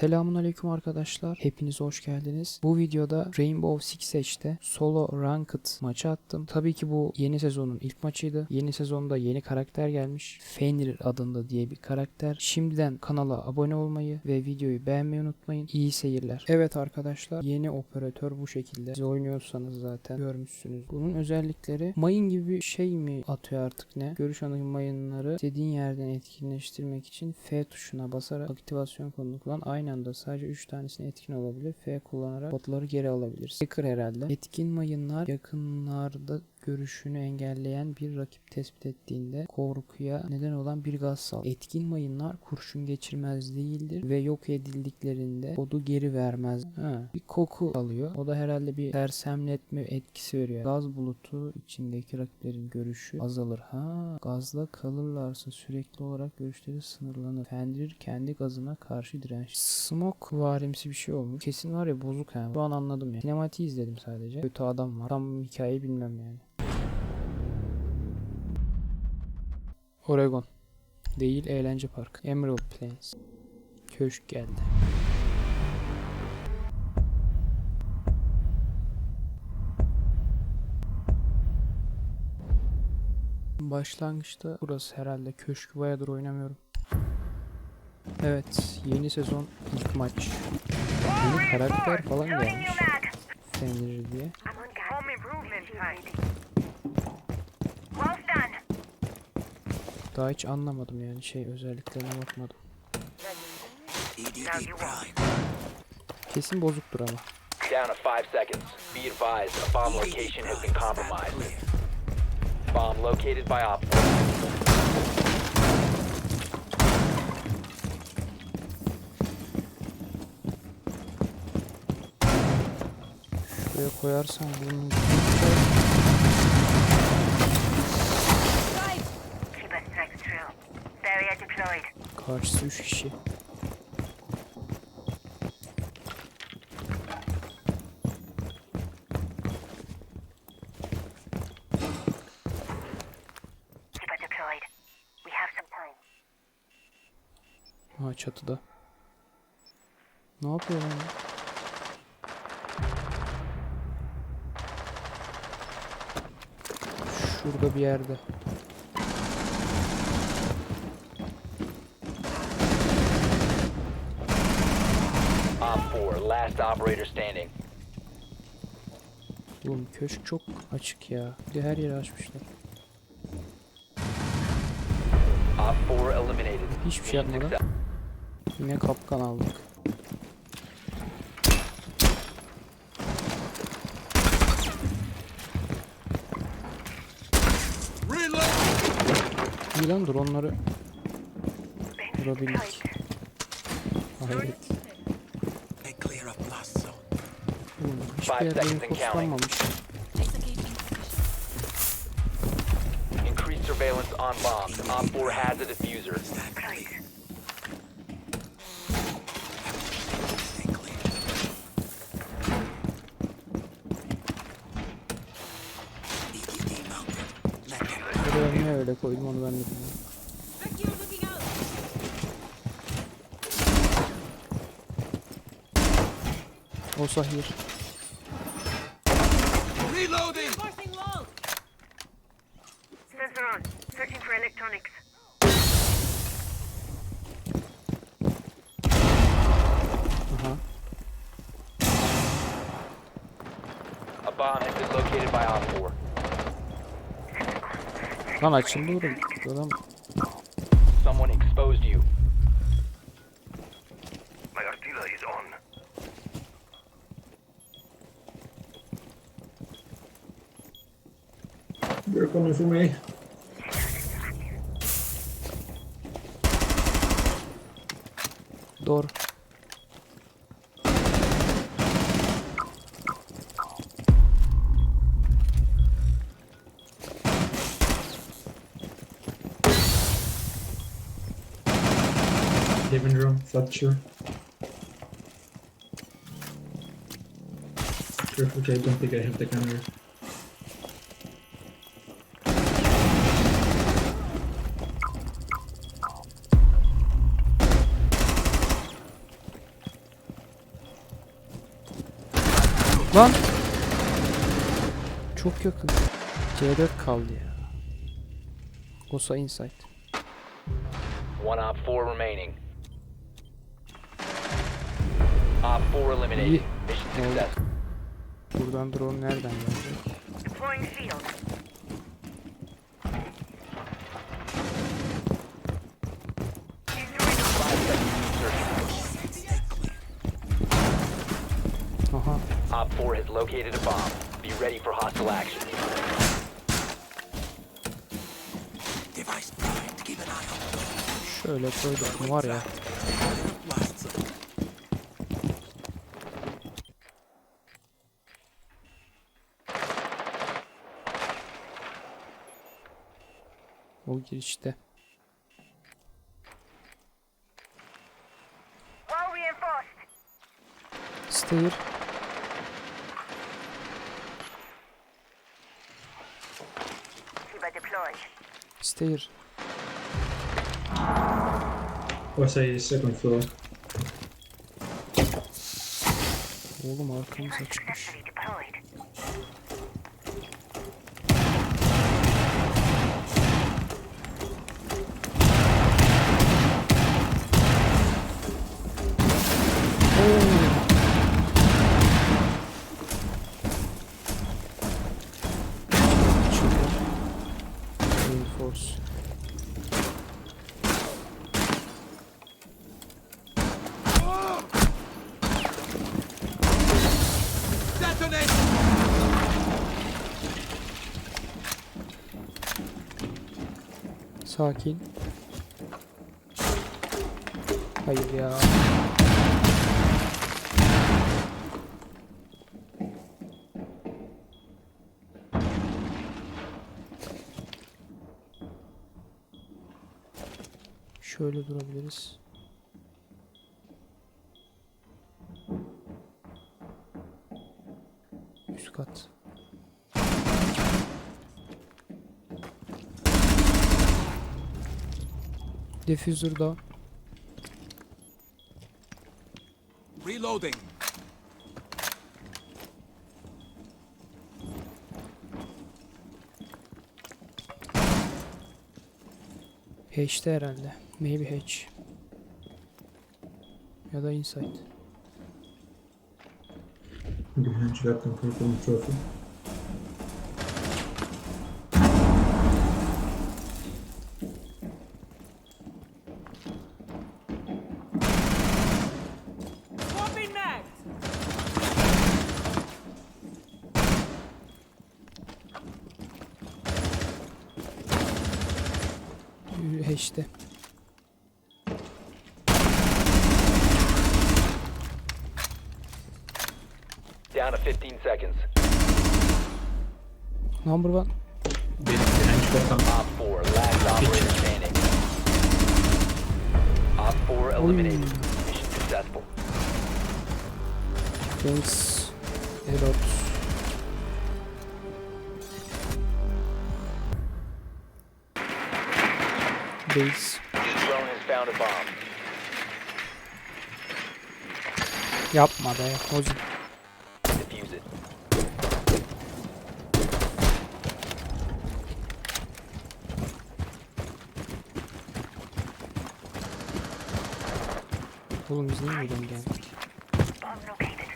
Selamun aleyküm arkadaşlar. Hepiniz hoş geldiniz. Bu videoda Rainbow Six Siege'de solo ranked maçı attım. Tabii ki bu yeni sezonun ilk maçıydı. Yeni sezonda yeni karakter gelmiş. Fenrir adında diye bir karakter. Şimdiden kanala abone olmayı ve videoyu beğenmeyi unutmayın. İyi seyirler. Evet arkadaşlar yeni operatör bu şekilde. Siz oynuyorsanız zaten görmüşsünüz. Bunun özellikleri mayın gibi bir şey mi atıyor artık ne? Görüş anı mayınları istediğin yerden etkinleştirmek için F tuşuna basarak aktivasyon konulu kullan. Aynı anda sadece 3 tanesine etkin olabilir. F kullanarak botları geri alabilir. Sticker herhalde. Etkin mayınlar yakınlarda görüşünü engelleyen bir rakip tespit ettiğinde korkuya neden olan bir gaz sal. Etkin mayınlar kurşun geçirmez değildir ve yok edildiklerinde kodu geri vermez. Ha, bir koku alıyor. O da herhalde bir sersemletme etkisi veriyor. Gaz bulutu içindeki rakiplerin görüşü azalır. Ha, gazla kalırlarsa sürekli olarak görüşleri sınırlanır. Fenrir kendi gazına karşı direnç. Smoke varimsi bir şey olmuş. Kesin var ya bozuk ha. Şu an anladım ya. Sinematiği izledim sadece. Kötü adam var. Tam hikayeyi bilmem yani. Oregon. Değil eğlence park. Emerald Plains. Köşk geldi. Başlangıçta burası herhalde köşk bayağıdır oynamıyorum. Evet yeni sezon ilk maç. Yeni karakter falan gelmiş. Fenrir diye. Daha hiç anlamadım yani şey özelliklerine bakmadım. Kesin bozuktur ama. Down to five seconds. Be advised, a bomb location has been compromised. Bomb located by Op 4. Şuraya koyarsan bunu karşısı 3 kişi. Deployed. Ha çatıda. Ne yapıyor lan? Şurada bir yerde. Op 4, last operator standing. Oğlum köşk çok açık ya. Bir de her yeri açmışlar. Op 4 eliminated. Hiçbir şey yapmadan. Yine kapkan aldık. İyi lan dur onları vurabildik. Hayret. Oğlum hiçbir Five yerde seconds and infoslanmamış. Increased surveillance on bombs. Op 4 has a diffuser. Deployed. Buraya niye öyle koydum onu ben de bilmiyorum. O sahir. Sensor on. Searching for electronics. Aha. A bomb has been located by Op 4. Lan açıldı burası. Adam Someone exposed you. Coming for me. doğru. Living room, Thatcher. Careful, I don't think I have the camera. Lan! Çok yakın. C4 kaldı ya. Osa Insight. One op 4 remaining. Op 4 eliminated. İyi. Mission success. Buradan drone nereden gelecek? Deploying shield. 4 has located a bomb. Be ready for hostile action. Şöyle koyduk mu var ya. O girişte. Wall Stair. Was a second floor. Oğlum arkamız açıkmış. Sakin. Hayır ya. Şöyle durabiliriz. Üst kat. Diffuser da. Reloading. Hatch'te herhalde. Maybe hatch. Ya da inside. Behind you got them Ee, Hatch'te. Down to 15 seconds. Number one. Behind you got them. Op 4, last operator standing. Op 4 eliminated. Mission successful. Thanks. a lot. Base. Yapma be. Hozi. Oğlum biz niye buradan geldik? Bomb located.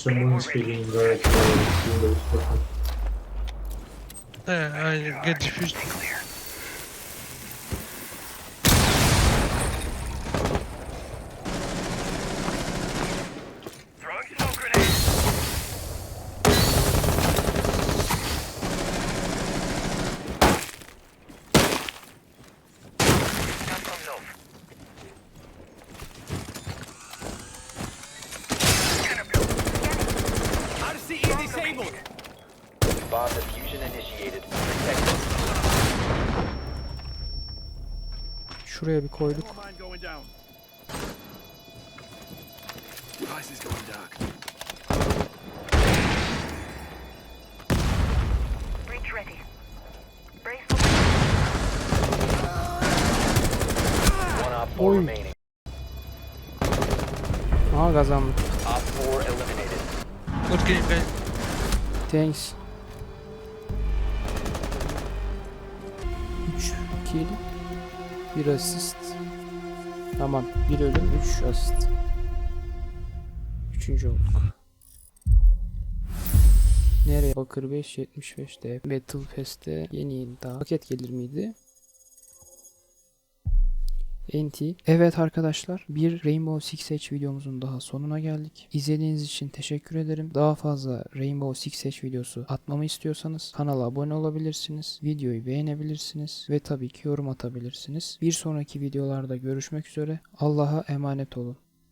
Someone speaking very purple. Yeah, I get diffused. Buraya bir koyduk. Oy. Aha kazandım. Good game ben. Thanks. 3 2 bir asist. Tamam. Bir ölüm, üç asist. Üçüncü olduk. Nereye? Bakır 575'te Battle Pass'te yeni daha paket gelir miydi? NT. Evet arkadaşlar bir Rainbow Six Siege videomuzun daha sonuna geldik. İzlediğiniz için teşekkür ederim. Daha fazla Rainbow Six Siege videosu atmamı istiyorsanız kanala abone olabilirsiniz. Videoyu beğenebilirsiniz ve tabii ki yorum atabilirsiniz. Bir sonraki videolarda görüşmek üzere. Allah'a emanet olun.